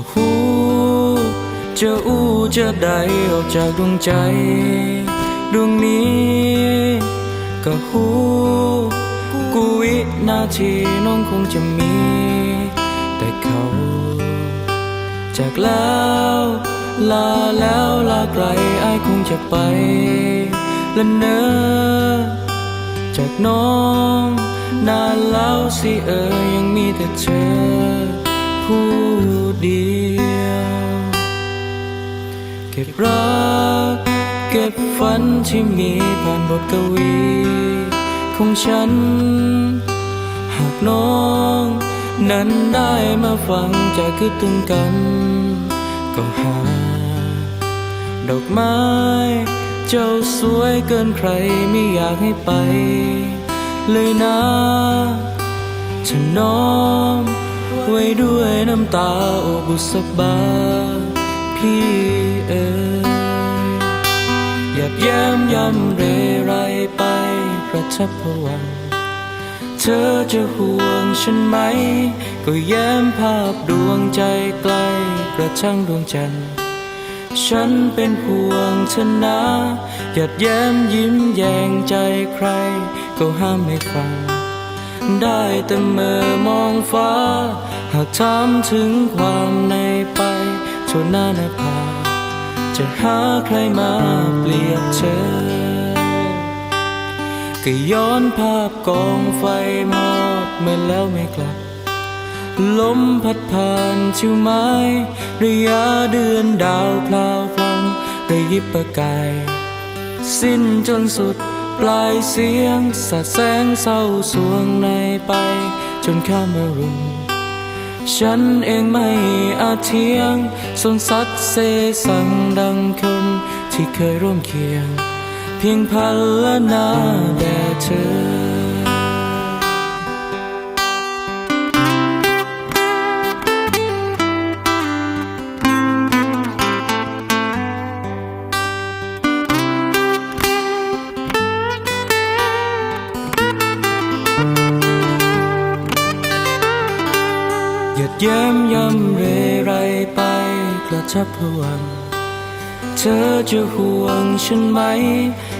ก็หูจะอู้จะได้ออกจากดวงใจ ดวงนี้ก็หูกูวินาทีน้องคงจะมี แต่เขา จากแล้วลาแล้วลาไกลไอ้คงจะไปและเนอจากน้อง นานแล้วสิเออยังมีแต่เธอ ผู้เดียว เก็บรัก เก็บฝันที่มีผ่านบทกวี ของฉัน หากน้อง นั้นได้มาฟังจากคือตึงกัน ก็หา ดอกไม้ เจ้าสวยเกินใครไม่อยากให้ไป เลยนะฉันน้อม ไว้ด้วยน้ำตาโอบุษบาพี่เอ๋ยหยับแย้มยำเรไรไปประทับพวังเธอจะห่วงฉันไหม ก็แย้มภาพดวงใจไกลกระทั่งดวงจันทร์ฉันเป็นห่วงเธอนะหยัดแย้มยิ้มแยงใจใคร ก็ห้ามไม่ฟัง ได้แต่เมื่อมองฟ้า หากถามถึงความในไปชนหน้าหน้าผาจะหาใครมาเปรียบเธอก็ย้อนภาพกองไฟมอดเมื่อแล้วไม่กลับ ลมพัดผ่านชิวไม้ระยะเดือนดาวพลาวพลังระยิบประกาย สิ้นจนสุด ปลายเสียงสาดแสงเศร้าสวงในไป จนข้ามรุมฉันเองไม่อาจเทียงสนสัตเสสังดังคนที่เคยร่วมเคียง เพียงพันละนาแด่เธอ หยัดแย้มย้ำเรไรไปกระชับพวงเธอจะห่วงฉันไหม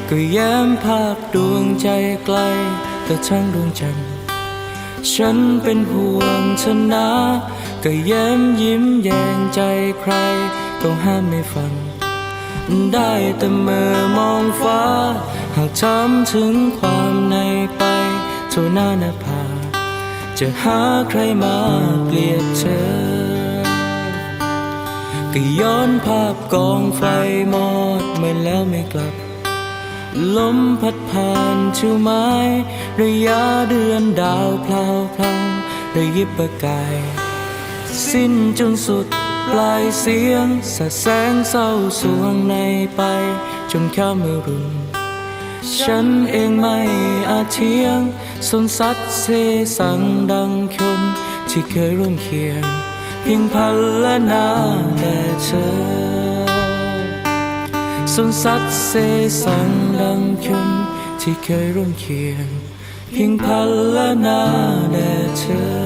ก็แย้มภาพดวงใจไกลแต่ทั้งดวงจันทร์ฉันเป็นห่วงเธอนะก็แย้มยิ้มแยงใจใครก็ห้ามไม่ฟัง ได้แต่เมื่อมองฟ้า หากถามถึงความในไปเท่าหน้าหน้าผา จะหาใครมาเกลียดเธอ ก็ย้อนภาพกองไฟมอดเมื่อแล้วไม่กลับ ลมพัดผ่านชิวไม้ ระยะเดือนดาวพลาวพลังระยิบประกาย สิ้นจนสุดปลายเสียงสาดแสงเศร้าสวงในไป จนข้ามมือรุน ฉันเองไม่อาจเทียงสนสัตว์เสสังดังคม ที่เคยร่วมเคียง เพียงพันละนาแด่เธอสนสัตว์เสสังดังคม ที่เคยร่วมเคียง เพียงพันละนาแด่เธอ